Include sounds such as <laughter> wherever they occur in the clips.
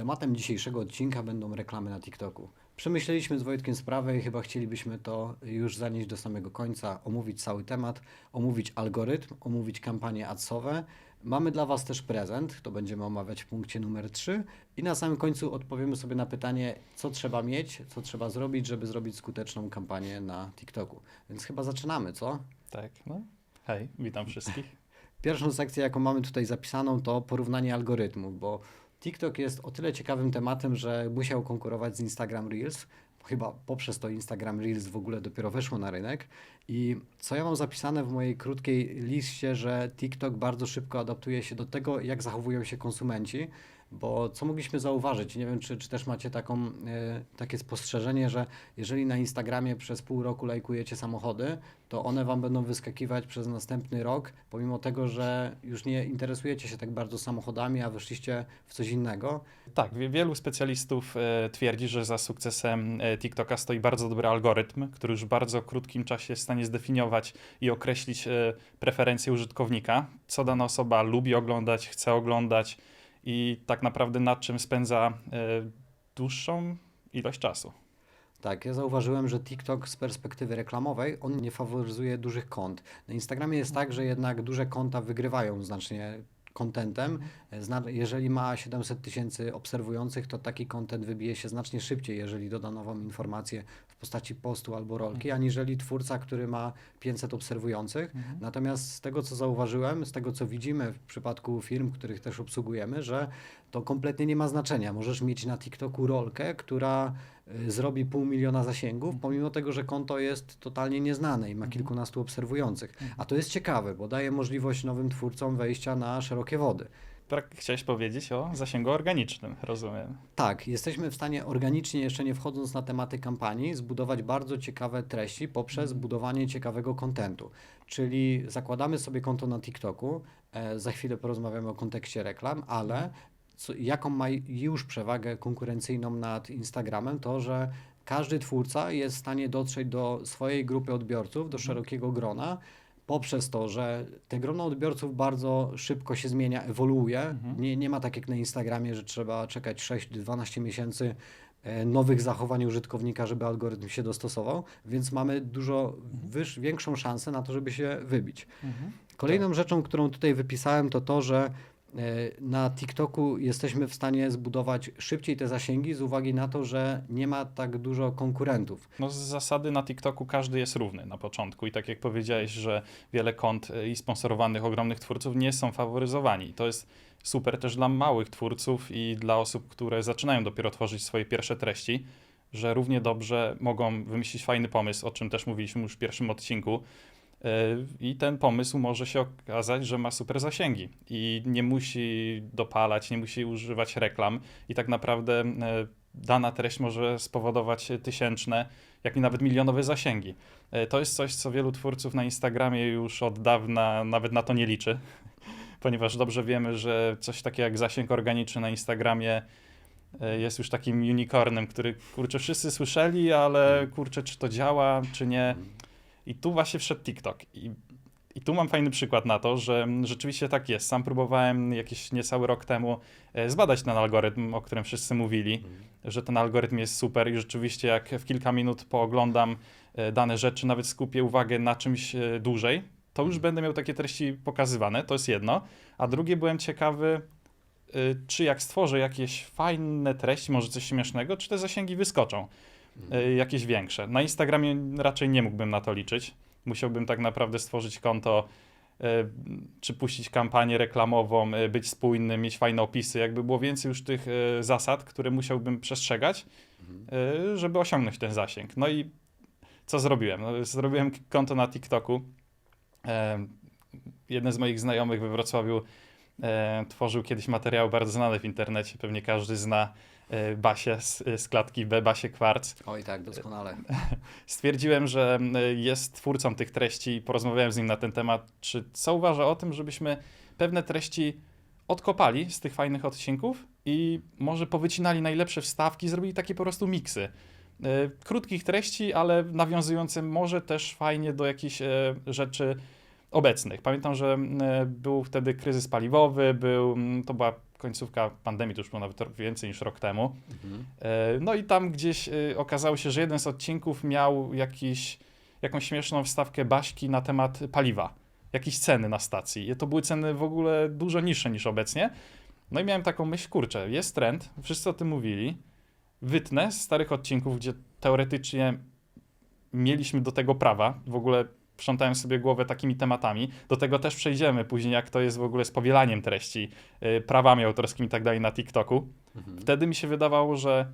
Tematem dzisiejszego odcinka będą reklamy na TikToku. Przemyśleliśmy z Wojtkiem sprawę i chyba chcielibyśmy to już zanieść do samego końca, omówić cały temat, omówić algorytm, omówić kampanie adsowe. Mamy dla Was też prezent, to będziemy omawiać w punkcie numer 3 i na samym końcu odpowiemy sobie na pytanie, co trzeba mieć, co trzeba zrobić, żeby zrobić skuteczną kampanię na TikToku. Więc chyba zaczynamy, co? Tak, no. Hej, witam wszystkich. <laughs> Pierwszą sekcję, jaką mamy tutaj zapisaną, to porównanie algorytmów, bo TikTok jest o tyle ciekawym tematem, że musiał konkurować z Instagram Reels. Chyba poprzez to Instagram Reels w ogóle dopiero weszło na rynek. I co ja mam zapisane w mojej krótkiej liście, że TikTok bardzo szybko adaptuje się do tego, jak zachowują się konsumenci. Bo co mogliśmy zauważyć? Nie wiem, czy, czy też macie taką, e, takie spostrzeżenie, że jeżeli na Instagramie przez pół roku lajkujecie samochody, to one Wam będą wyskakiwać przez następny rok, pomimo tego, że już nie interesujecie się tak bardzo samochodami, a weszliście w coś innego. Tak, wie- wielu specjalistów e, twierdzi, że za sukcesem e, TikToka stoi bardzo dobry algorytm, który już w bardzo krótkim czasie jest w stanie zdefiniować i określić preferencje użytkownika, co dana osoba lubi oglądać, chce oglądać i tak naprawdę nad czym spędza e, dłuższą ilość czasu. Tak, ja zauważyłem, że TikTok z perspektywy reklamowej, on nie faworyzuje dużych kont. Na Instagramie jest tak, że jednak duże konta wygrywają znacznie kontentem. Jeżeli ma 700 tysięcy obserwujących, to taki kontent wybije się znacznie szybciej, jeżeli doda nową informację postaci postu albo rolki, aniżeli twórca, który ma 500 obserwujących. Natomiast z tego, co zauważyłem, z tego, co widzimy w przypadku firm, których też obsługujemy, że to kompletnie nie ma znaczenia. Możesz mieć na TikToku rolkę, która y, zrobi pół miliona zasięgów, pomimo tego, że konto jest totalnie nieznane i ma kilkunastu obserwujących. A to jest ciekawe, bo daje możliwość nowym twórcom wejścia na szerokie wody. Tak chciałeś powiedzieć o zasięgu organicznym, rozumiem. Tak, jesteśmy w stanie organicznie, jeszcze nie wchodząc na tematy kampanii, zbudować bardzo ciekawe treści poprzez budowanie ciekawego kontentu. Czyli zakładamy sobie konto na TikToku, e, za chwilę porozmawiamy o kontekście reklam, ale co, jaką ma już przewagę konkurencyjną nad Instagramem, to że każdy twórca jest w stanie dotrzeć do swojej grupy odbiorców, do szerokiego grona, poprzez to, że te grono odbiorców bardzo szybko się zmienia, ewoluuje. Nie, nie ma tak jak na Instagramie, że trzeba czekać 6-12 miesięcy e, nowych zachowań użytkownika, żeby algorytm się dostosował, więc mamy dużo wyż, większą szansę na to, żeby się wybić. Kolejną rzeczą, którą tutaj wypisałem, to to, że na TikToku jesteśmy w stanie zbudować szybciej te zasięgi z uwagi na to, że nie ma tak dużo konkurentów. No z zasady na TikToku każdy jest równy na początku i tak jak powiedziałeś, że wiele kont y, i sponsorowanych ogromnych twórców nie są faworyzowani. To jest super też dla małych twórców i dla osób, które zaczynają dopiero tworzyć swoje pierwsze treści, że równie dobrze mogą wymyślić fajny pomysł, o czym też mówiliśmy już w pierwszym odcinku. Y, I ten pomysł może się okazać, że ma super zasięgi i nie musi dopalać, nie musi używać reklam i tak naprawdę y, dana treść może spowodować tysięczne, jak i nawet milionowe zasięgi. E, To jest coś, co wielu twórców na Instagramie już od dawna nawet na to nie liczy, <laughs> ponieważ dobrze wiemy, że coś takiego jak zasięg organiczny na Instagramie e, jest już takim unicornem, który kurczę wszyscy słyszeli, ale kurczę, czy to działa, czy nie. I tu właśnie wszedł TikTok. I, I tu mam fajny przykład na to, że mm, rzeczywiście tak jest. Sam próbowałem jakiś niecały rok temu e, zbadać ten algorytm, o którym wszyscy mówili, że ten algorytm jest super i rzeczywiście jak w kilka minut pooglądam e, dane rzeczy, nawet skupię uwagę na czymś e, dłużej, to już będę miał takie treści pokazywane, to jest jedno. A drugie, byłem ciekawy, czy jak stworzę jakieś fajne treści, może coś śmiesznego, czy te zasięgi wyskoczą jakieś większe. Na Instagramie raczej nie mógłbym na to liczyć. Musiałbym tak naprawdę stworzyć konto, y, czy puścić kampanię reklamową, y, być spójny, mieć fajne opisy. Jakby było więcej już tych y, zasad, które musiałbym przestrzegać, y, żeby osiągnąć ten zasięg. No i co zrobiłem? No, zrobiłem konto na TikToku. E, jeden z moich znajomych we Wrocławiu e, tworzył kiedyś materiały bardzo znane w internecie. Pewnie każdy zna e, Basię z, z klatki B, Basię Kwarc. Oj tak, doskonale. <laughs> Stwierdziłem, że e, jest twórcą tych treści i porozmawiałem z nim na ten temat, czy co uważa o tym, żebyśmy pewne treści odkopali z tych fajnych odcinków i może powycinali najlepsze wstawki, zrobili takie po prostu miksy. E, Krótkich treści, ale nawiązujące może też fajnie do jakichś rzeczy obecnych. Pamiętam, że był wtedy kryzys paliwowy, był, mm, to była końcówka pandemii, to już było nawet więcej niż rok temu. Mhm. E, No i tam gdzieś e, okazało się, że jeden z odcinków miał jakiś, jakąś śmieszną wstawkę Baśki na temat paliwa, jakieś ceny na stacji. I to były ceny w ogóle dużo niższe niż obecnie. No i miałem taką myśl, kurczę, jest trend, wszyscy o tym mówili, wytnę z starych odcinków, gdzie teoretycznie mieliśmy do tego prawa, w ogóle sprzątałem sobie głowę takimi tematami. Do tego też przejdziemy później, jak to jest w ogóle z powielaniem treści, y, prawami autorskimi i tak dalej na TikToku. Mhm. Wtedy mi się wydawało, że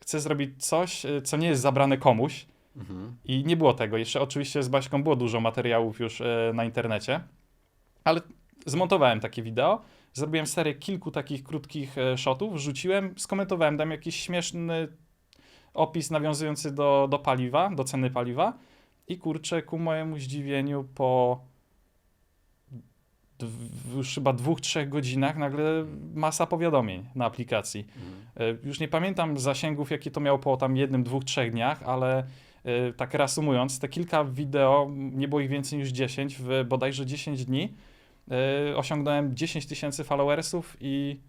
chcę zrobić coś, y, co nie jest zabrane komuś Mhm. i nie było tego. Jeszcze oczywiście z Baśką było dużo materiałów już y, na internecie, ale zmontowałem takie wideo, zrobiłem serię kilku takich krótkich y, shotów, wrzuciłem, skomentowałem, dam jakiś śmieszny opis nawiązujący do, do paliwa, do ceny paliwa i kurczę, ku mojemu zdziwieniu po już chyba dwóch, trzech godzinach nagle masa powiadomień na aplikacji. Mhm. E, Już nie pamiętam zasięgów, jakie to miało po tam jednym, dwóch, trzech dniach, ale e, tak reasumując, te kilka wideo, nie było ich więcej niż 10, w bodajże 10 dni e, osiągnąłem 10 tysięcy followersów i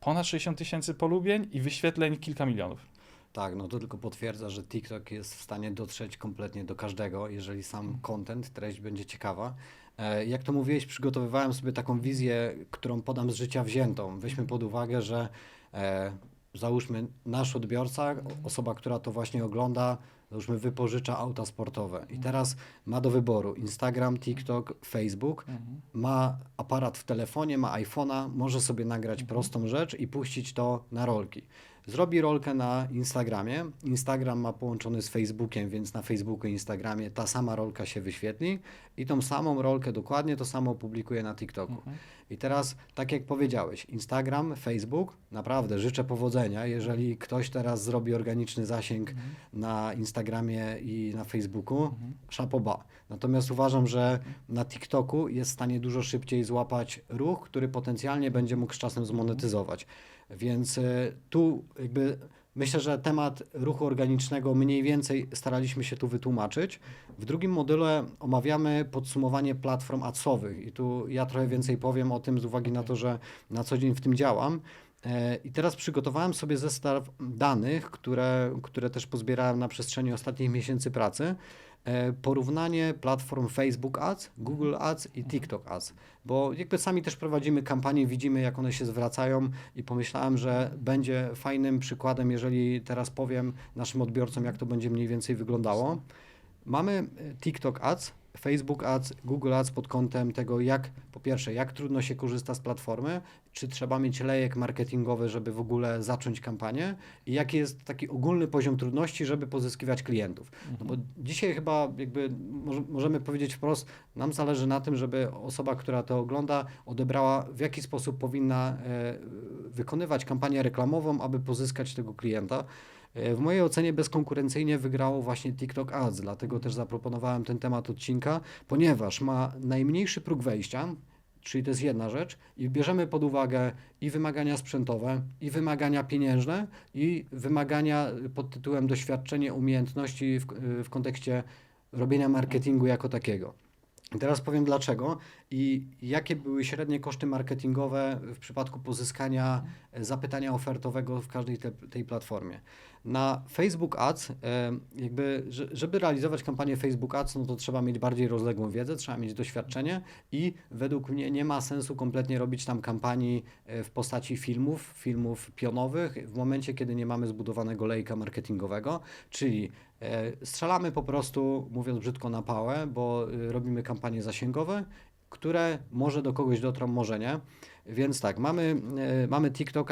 ponad 60 tysięcy polubień i wyświetleń kilka milionów. Tak, no to tylko potwierdza, że TikTok jest w stanie dotrzeć kompletnie do każdego, jeżeli sam content, treść będzie ciekawa. E, Jak to mówiłeś, przygotowywałem sobie taką wizję, którą podam z życia wziętą. Weźmy pod uwagę, że e, załóżmy nasz odbiorca, o- osoba, która to właśnie ogląda, załóżmy wypożycza auta sportowe. I teraz ma do wyboru Instagram, TikTok, Facebook, ma aparat w telefonie, ma iPhone'a, może sobie nagrać prostą rzecz i puścić to na rolki. Zrobi rolkę na Instagramie. Instagram ma połączony z Facebookiem, więc na Facebooku i Instagramie ta sama rolka się wyświetli i tą samą rolkę dokładnie to samo opublikuje na TikToku. I teraz, tak jak powiedziałeś, Instagram, Facebook, naprawdę życzę powodzenia. Jeżeli ktoś teraz zrobi organiczny zasięg na Instagramie i na Facebooku, szapoba. Natomiast uważam, że na TikToku jest w stanie dużo szybciej złapać ruch, który potencjalnie będzie mógł z czasem zmonetyzować. Więc y, tu jakby myślę, że temat ruchu organicznego mniej więcej staraliśmy się tu wytłumaczyć. W drugim module omawiamy podsumowanie platform adsowych i tu ja trochę więcej powiem o tym z uwagi na to, że na co dzień w tym działam. E, I teraz przygotowałem sobie zestaw danych, które, które też pozbierałem na przestrzeni ostatnich miesięcy pracy. E, Porównanie platform Facebook Ads, Google Ads i TikTok Ads, bo jakby sami też prowadzimy kampanie, widzimy jak one się zwracają i pomyślałem, że będzie fajnym przykładem, jeżeli teraz powiem naszym odbiorcom, jak to będzie mniej więcej wyglądało. Mamy e, TikTok Ads, Facebook Ads, Google Ads pod kątem tego, jak po pierwsze, jak trudno się korzysta z platformy, czy trzeba mieć lejek marketingowy, żeby w ogóle zacząć kampanię i jaki jest taki ogólny poziom trudności, żeby pozyskiwać klientów. No bo dzisiaj chyba jakby może, możemy powiedzieć wprost, nam zależy na tym, żeby osoba, która to ogląda, odebrała w jaki sposób powinna e, wykonywać kampanię reklamową, aby pozyskać tego klienta. E, W mojej ocenie bezkonkurencyjnie wygrało właśnie TikTok Ads, dlatego też zaproponowałem ten temat odcinka, ponieważ ma najmniejszy próg wejścia, czyli to jest jedna rzecz, i bierzemy pod uwagę i wymagania sprzętowe, i wymagania pieniężne, i wymagania pod tytułem doświadczenie, umiejętności w, w kontekście robienia marketingu jako takiego. Teraz powiem dlaczego i jakie były średnie koszty marketingowe w przypadku pozyskania e, zapytania ofertowego w każdej te, tej platformie. Na Facebook Ads, e, jakby, że- żeby realizować kampanię Facebook Ads, no to trzeba mieć bardziej rozległą wiedzę, trzeba mieć doświadczenie i według mnie nie ma sensu kompletnie robić tam kampanii e, w postaci filmów, filmów pionowych, w momencie, kiedy nie mamy zbudowanego lejka marketingowego, czyli strzelamy po prostu, mówiąc brzydko, na pałę, bo e, robimy kampanie zasięgowe, które może do kogoś dotrą, może nie. Więc tak, mamy, e, mamy TikTok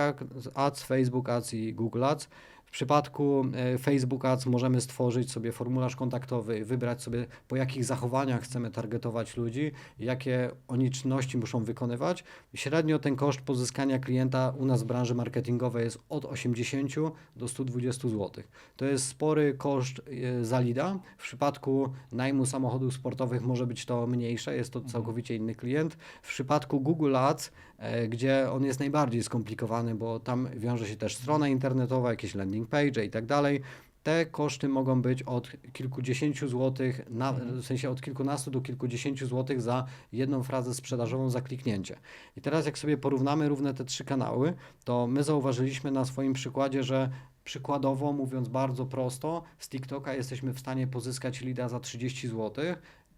Ads, Facebook Ads i Google Ads. W przypadku e, Facebook Ads możemy stworzyć sobie formularz kontaktowy, wybrać sobie po jakich zachowaniach chcemy targetować ludzi, jakie oni czynności muszą wykonywać. Średnio ten koszt pozyskania klienta u nas w branży marketingowej jest od 80 do 120 zł. To jest spory koszt e, za lida. W przypadku najmu samochodów sportowych może być to mniejsze, jest to całkowicie inny klient. W przypadku Google Ads, e, gdzie on jest najbardziej skomplikowany, bo tam wiąże się też strona internetowa, jakieś landing page i tak dalej. te koszty mogą być od kilkudziesięciu złotych, na, Mhm. w sensie od kilkunastu do kilkudziesięciu złotych za jedną frazę sprzedażową za kliknięcie. I teraz jak sobie porównamy równe te trzy kanały, to my zauważyliśmy na swoim przykładzie, że przykładowo, mówiąc bardzo prosto, z TikToka jesteśmy w stanie pozyskać lida za 30 zł,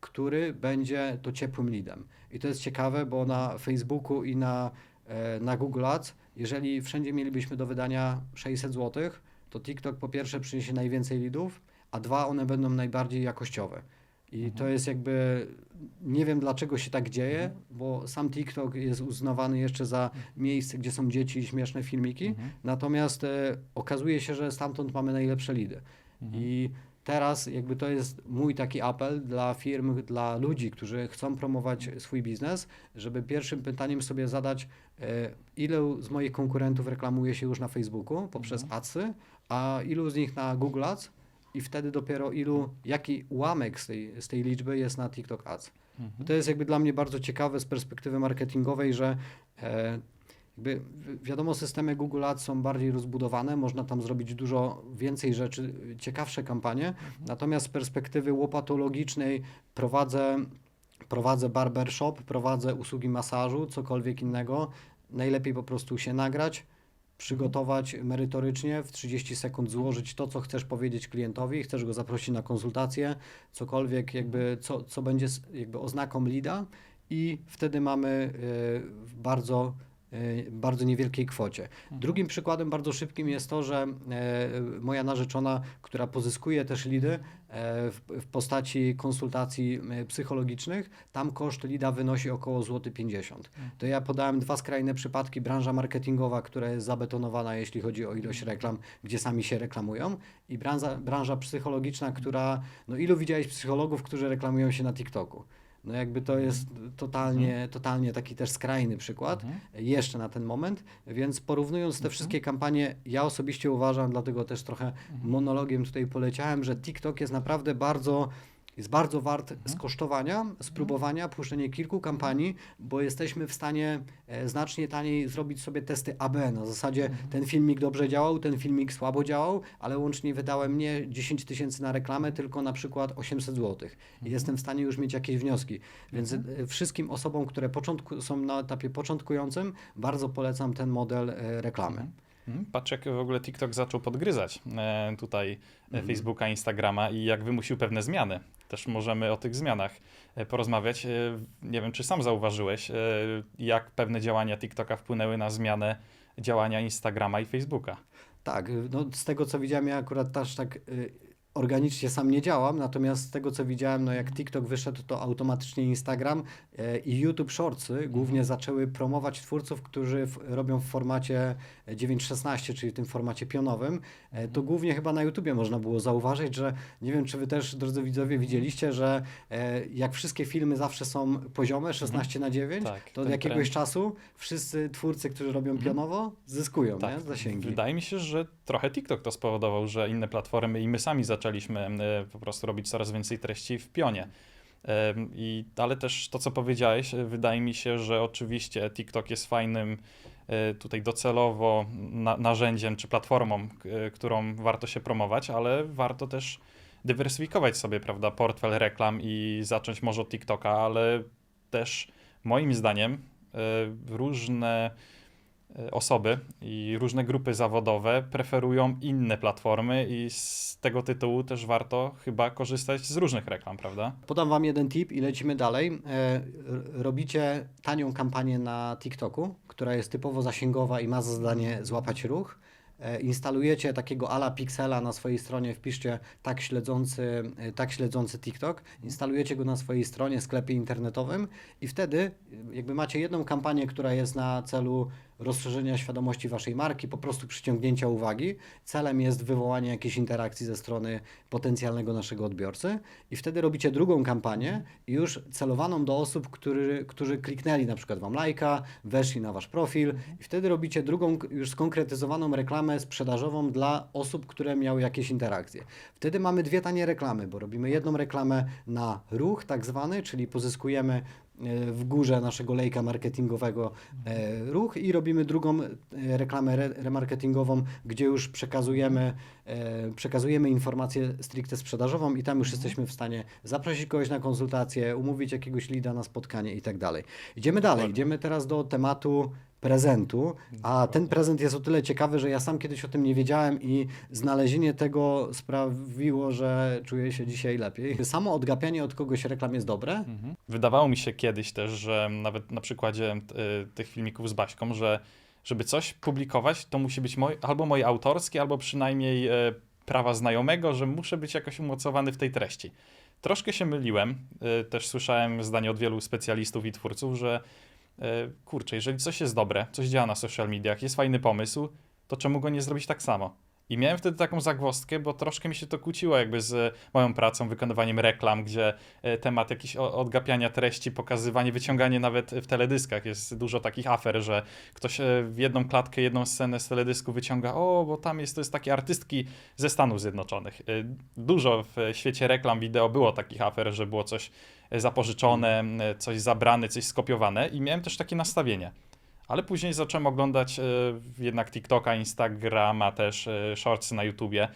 który będzie to ciepłym lidem. I to jest ciekawe, bo na Facebooku i na, e, na Google Ads, jeżeli wszędzie mielibyśmy do wydania 600 zł, to TikTok po pierwsze przyniesie najwięcej lidów, a dwa, one będą najbardziej jakościowe. I to jest jakby, nie wiem dlaczego się tak dzieje, bo sam TikTok jest uznawany jeszcze za miejsce, gdzie są dzieci i śmieszne filmiki, Mhm. natomiast e, okazuje się, że stamtąd mamy najlepsze lidy. Mhm. I teraz jakby to jest mój taki apel dla firm, dla ludzi, którzy chcą promować swój biznes, żeby pierwszym pytaniem sobie zadać, e, ilu z moich konkurentów reklamuje się już na Facebooku poprzez Mhm. adsy, a ilu z nich na Google Ads i wtedy dopiero ilu, jaki ułamek z tej, z tej liczby jest na TikTok Ads. Mhm. To jest jakby dla mnie bardzo ciekawe z perspektywy marketingowej, że e, jakby wi- wiadomo, systemy Google Ads są bardziej rozbudowane, można tam zrobić dużo więcej rzeczy, ciekawsze kampanie, natomiast z perspektywy łopatologicznej prowadzę, prowadzę barbershop, prowadzę usługi masażu, cokolwiek innego, najlepiej po prostu się nagrać, przygotować merytorycznie, w 30 sekund złożyć to, co chcesz powiedzieć klientowi, chcesz go zaprosić na konsultację, cokolwiek jakby, co, co będzie jakby oznaką leada. I wtedy mamy y, bardzo, bardzo niewielkiej kwocie. Drugim przykładem bardzo szybkim jest to, że e, moja narzeczona, która pozyskuje też lidy e, w, postaci konsultacji psychologicznych, tam koszt lida wynosi około złoty 50. To ja podałem dwa skrajne przypadki, branża marketingowa, która jest zabetonowana, jeśli chodzi o ilość reklam, gdzie sami się reklamują i branża, branża psychologiczna, która, no ilu widziałeś psychologów, którzy reklamują się na TikToku? No jakby to jest totalnie, totalnie taki też skrajny przykład Mhm. jeszcze na ten moment, więc porównując te wszystkie kampanie, ja osobiście uważam, dlatego też trochę monologiem tutaj poleciałem, że TikTok jest naprawdę bardzo, jest bardzo wart skosztowania, spróbowania, puszczenie kilku kampanii, bo jesteśmy w stanie e, znacznie taniej zrobić sobie testy AB. Na zasadzie ten filmik dobrze działał, ten filmik słabo działał, ale łącznie wydałem nie 10 tysięcy na reklamę, tylko na przykład 800 zł. I jestem w stanie już mieć jakieś wnioski. Więc e, wszystkim osobom, które początku, są na etapie początkującym, bardzo polecam ten model e, reklamy. Mhm. Patrz, jak w ogóle TikTok zaczął podgryzać e, tutaj Mhm. Facebooka, Instagrama i jak wymusił pewne zmiany. Też możemy o tych zmianach e, porozmawiać. Nie wiem, czy sam zauważyłeś, jak pewne działania TikToka wpłynęły na zmianę działania Instagrama i Facebooka. Tak, no z tego co widziałem, ja akurat też tak y, organicznie sam nie działam, natomiast z tego co widziałem, no jak TikTok wyszedł, to automatycznie Instagram e, i YouTube Shortsy głównie zaczęły promować twórców, którzy w, robią w formacie 9.16, czyli w tym formacie pionowym. E, to głównie chyba na YouTubie można było zauważyć, że nie wiem, czy wy też, drodzy widzowie, widzieliście, że e, jak wszystkie filmy zawsze są poziome, 16 na 9, Tak, to od jakiegoś trend. czasu wszyscy twórcy, którzy robią pionowo, zyskują nie? zasięgi. Wydaje mi się, że trochę TikTok to spowodował, że inne platformy i my sami zaczęliśmy e, po prostu robić coraz więcej treści w pionie. I, ale też to, co powiedziałeś, e, wydaje mi się, że oczywiście TikTok jest fajnym e, tutaj docelowo na, narzędziem czy platformą, którą warto się promować, ale warto też dywersyfikować sobie, prawda, portfel reklam i zacząć może od TikToka, ale też moim zdaniem różne osoby i różne grupy zawodowe preferują inne platformy i z tego tytułu też warto chyba korzystać z różnych reklam, prawda? Podam Wam jeden tip i lecimy dalej. E, robicie tanią kampanię na TikToku, która jest typowo zasięgowa i ma za zadanie złapać ruch. E, instalujecie takiego ala Pixela na swojej stronie, wpiszcie tak śledzący, e, tak śledzący TikTok, instalujecie go na swojej stronie, sklepie internetowym i wtedy e, jakby macie jedną kampanię, która jest na celu rozszerzenia świadomości Waszej marki, po prostu przyciągnięcia uwagi. Celem jest wywołanie jakiejś interakcji ze strony potencjalnego naszego odbiorcy i wtedy robicie drugą kampanię już celowaną do osób, który, którzy kliknęli na przykład Wam lajka, weszli na Wasz profil i wtedy robicie drugą już skonkretyzowaną reklamę sprzedażową dla osób, które miały jakieś interakcje. Wtedy mamy dwie tanie reklamy, bo robimy jedną reklamę na ruch tak zwany, czyli pozyskujemy w górze naszego lejka marketingowego e, ruch i robimy drugą e, reklamę re, remarketingową, gdzie już przekazujemy, e, przekazujemy informację stricte sprzedażową i tam już jesteśmy w stanie zaprosić kogoś na konsultację, umówić jakiegoś lida na spotkanie i tak dalej. Idziemy dalej, idziemy teraz do tematu prezentu, a ten prezent jest o tyle ciekawy, że ja sam kiedyś o tym nie wiedziałem i znalezienie tego sprawiło, że czuję się dzisiaj lepiej. Samo odgapianie od kogoś reklam jest dobre, Mhm. Wydawało mi się kiedyś też, że nawet na przykładzie y, tych filmików z Baśką, że żeby coś publikować, to musi być moj, albo moje autorskie, albo przynajmniej e, prawa znajomego, że muszę być jakoś umocowany w tej treści. Troszkę się myliłem. e, Też słyszałem zdanie od wielu specjalistów i twórców, że e, kurczę, jeżeli coś jest dobre, coś działa na social mediach, jest fajny pomysł, to czemu go nie zrobić tak samo? I miałem wtedy taką zagwozdkę, bo troszkę mi się to kłóciło jakby z moją pracą, wykonywaniem reklam, gdzie e, temat jakiś odgapiania treści, pokazywanie, wyciąganie nawet w teledyskach. Jest dużo takich afer, że ktoś e, w jedną klatkę, jedną scenę z teledysku wyciąga, o, bo tam jest, to jest takie artystki ze Stanów Zjednoczonych. E, Dużo w świecie reklam wideo było takich afer, że było coś e, zapożyczone, e, coś zabrane, coś skopiowane i miałem też takie nastawienie. Ale później zacząłem oglądać e, jednak TikToka, Instagrama, też e, shortsy na YouTubie.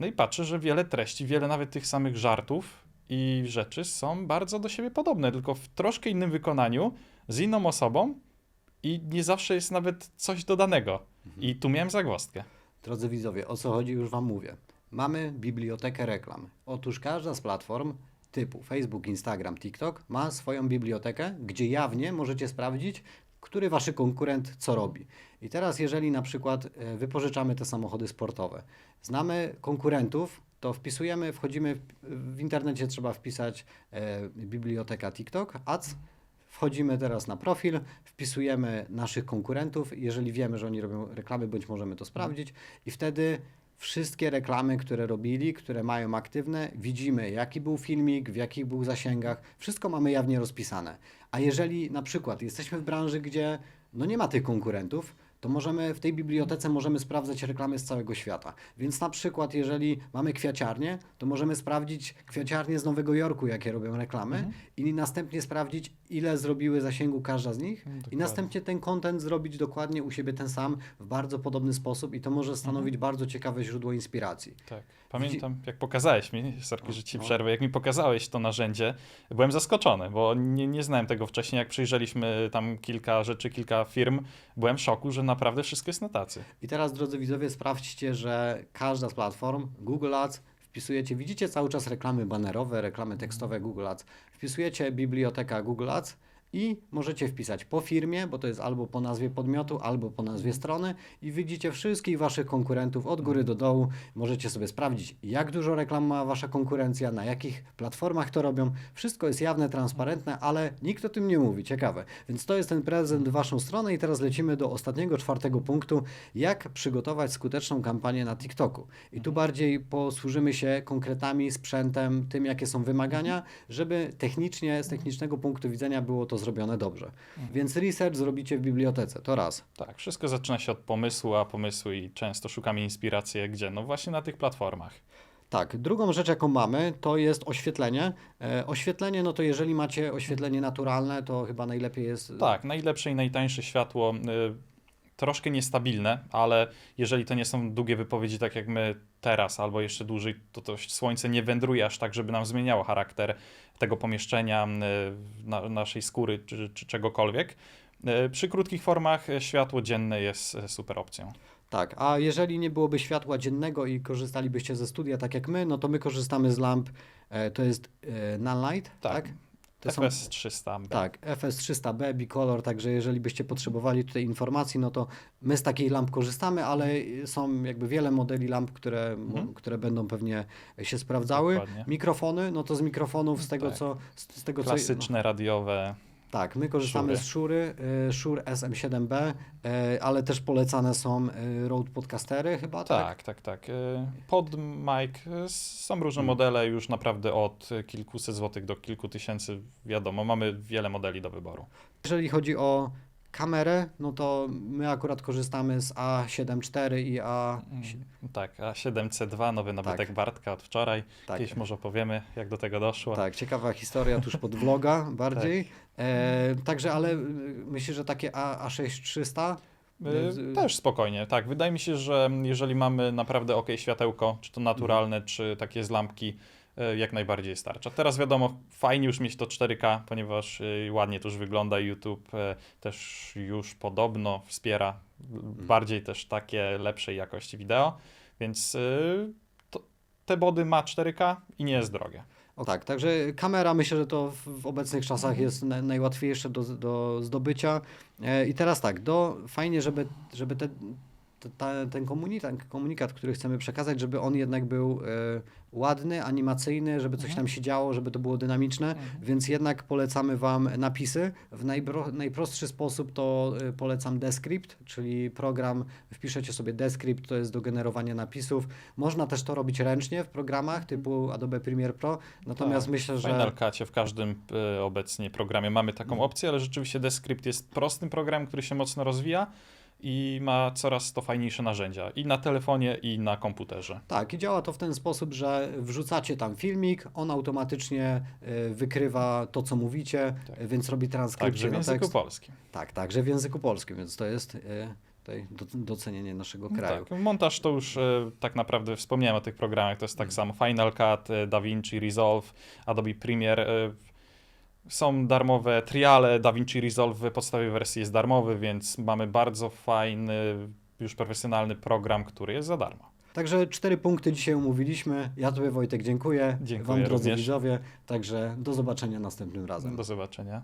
No i patrzę, że wiele treści, wiele nawet tych samych żartów i rzeczy są bardzo do siebie podobne, tylko w troszkę innym wykonaniu, z inną osobą i nie zawsze jest nawet coś dodanego. I tu miałem zagwozdkę. Drodzy widzowie, o co chodzi już Wam mówię. Mamy bibliotekę reklam. Otóż każda z platform typu Facebook, Instagram, TikTok ma swoją bibliotekę, gdzie jawnie możecie sprawdzić, który Wasz konkurent co robi. I teraz, jeżeli na przykład e, wypożyczamy te samochody sportowe, znamy konkurentów, to wpisujemy, wchodzimy, w internecie trzeba wpisać e, biblioteka TikTok, ads, Wchodzimy teraz na profil, wpisujemy naszych konkurentów. Jeżeli wiemy, że oni robią reklamy, bądź możemy to sprawdzić, i wtedy wszystkie reklamy, które robili, które mają aktywne, widzimy, jaki był filmik, w jakich był zasięgach, wszystko mamy jawnie rozpisane. A jeżeli na przykład jesteśmy w branży, gdzie no nie ma tych konkurentów, to możemy w tej bibliotece możemy sprawdzać reklamy z całego świata. Więc na przykład, jeżeli mamy kwiaciarnię, to możemy sprawdzić kwiaciarnie z Nowego Jorku, jakie robią reklamy, Mhm. i następnie sprawdzić, ile zrobiły zasięgu każda z nich, Mm, i następnie ten content zrobić dokładnie u siebie ten sam w bardzo podobny sposób, i to może stanowić Mhm. bardzo ciekawe źródło inspiracji. Tak. Pamiętam, jak pokazałeś mi, sorki, że ci przerwę, jak mi pokazałeś to narzędzie, byłem zaskoczony, bo nie, nie znałem tego wcześniej. Jak przyjrzeliśmy tam kilka rzeczy, kilka firm, byłem w szoku, że naprawdę wszystko jest na tacy. I teraz, drodzy widzowie, sprawdźcie, że każda z platform, Google Ads, wpisujecie, widzicie cały czas reklamy banerowe, reklamy tekstowe Google Ads, wpisujecie biblioteka Google Ads i możecie wpisać po firmie, bo to jest albo po nazwie podmiotu, albo po nazwie strony i widzicie wszystkich Waszych konkurentów od góry do dołu. Możecie sobie sprawdzić, jak dużo reklam ma Wasza konkurencja, na jakich platformach to robią. Wszystko jest jawne, transparentne, ale nikt o tym nie mówi. Ciekawe. Więc to jest ten prezent w Waszą stronę i teraz lecimy do ostatniego, czwartego punktu, jak przygotować skuteczną kampanię na TikToku. I tu bardziej posłużymy się konkretami, sprzętem, tym, jakie są wymagania, żeby technicznie, z technicznego punktu widzenia było to zrobione dobrze. Więc research zrobicie w bibliotece, to raz. Tak, wszystko zaczyna się od pomysłu, a pomysły i często szukamy inspiracji gdzie? No właśnie na tych platformach. Tak, drugą rzecz, jaką mamy, to jest oświetlenie. E, oświetlenie, no to jeżeli macie oświetlenie naturalne, to chyba najlepiej jest. Tak, najlepsze i najtańsze światło, y, troszkę niestabilne, ale jeżeli to nie są długie wypowiedzi, tak jak my teraz, albo jeszcze dłużej, to to słońce nie wędruje aż tak, żeby nam zmieniało charakter tego pomieszczenia, y, na, naszej skóry czy, czy czegokolwiek. Y, Przy krótkich formach y, światło dzienne jest super opcją. Tak, a jeżeli nie byłoby światła dziennego i korzystalibyście ze studia tak jak my, no to my korzystamy z lamp, e, to jest e, Nunlight, tak? Tak. To są- FS 300. Tak, FS300B, Bicolor, także jeżeli byście potrzebowali tutaj informacji, no to my z takiej lamp korzystamy, ale są jakby wiele modeli lamp, które, Mhm. które będą pewnie się sprawdzały. Dokładnie. Mikrofony, no to z mikrofonów, z tego Tak. co... Z, z tego, co Klasyczne, radiowe. Tak, my korzystamy Shure. z Shure, y, Shure SM7B, y, ale też polecane są y, Rode Podcastery chyba, tak? Tak, tak, tak. Pod mic są różne Hmm. modele już naprawdę od kilkuset złotych do kilku tysięcy, wiadomo, mamy wiele modeli do wyboru. Jeżeli chodzi o kamerę, no to my akurat korzystamy z A7 IV i A... Tak, a 7C2, nowy nabytek Tak. Bartka od wczoraj. Tak, Kiedyś może opowiemy, jak do tego doszło. tak, ciekawa historia tuż pod vloga <laughs> bardziej. E, także, ale y, myślę, że takie A, A6300 Y, Z- Też spokojnie, tak. Wydaje mi się, że jeżeli mamy naprawdę ok światełko, czy to naturalne, czy takie z lampki, jak najbardziej starcza. Teraz wiadomo, fajnie już mieć to 4K, ponieważ y, ładnie to już wygląda. YouTube y, też już podobno wspiera Mhm. bardziej też takie lepszej jakości wideo, więc to, te body ma 4K i nie jest drogie. O tak, także kamera myślę, że to w, obecnych czasach Mhm. jest na, najłatwiejsze do, do zdobycia. E, I teraz tak, do, fajnie, żeby, żeby te, ta, ten komunikat, komunikat, który chcemy przekazać, żeby on jednak był e, ładny, animacyjny, żeby coś Mhm. tam się działo, żeby to było dynamiczne, więc jednak polecamy Wam napisy. W najbro, najprostszy sposób to e, polecam Descript, czyli program, wpiszecie sobie Descript, to jest do generowania napisów. Można też to robić ręcznie w programach typu Adobe Premiere Pro, natomiast Tak, myślę, W że... Final Cutie w każdym y, obecnie programie mamy taką Mhm. opcję, ale rzeczywiście Descript jest prostym programem, który się mocno rozwija i ma coraz to fajniejsze narzędzia i na telefonie, i na komputerze. Tak, i działa to w ten sposób, że wrzucacie tam filmik, on automatycznie y, wykrywa to, co mówicie, Tak. więc robi transkrypcję Także w języku tekst. polskim. Tak, także w języku polskim, więc to jest tutaj do, docenienie naszego kraju. Tak, montaż to już y, tak naprawdę wspomniałem o tych programach, to jest tak Mhm. samo Final Cut, DaVinci Resolve, Adobe Premiere. Są darmowe triale, DaVinci Resolve w podstawie wersji jest darmowy, więc mamy bardzo fajny, już profesjonalny program, który jest za darmo. Także cztery punkty dzisiaj omówiliśmy. Ja Tobie Wojtek dziękuję, Dziękuję Wam drodzy również. widzowie, także do zobaczenia następnym razem. Do zobaczenia.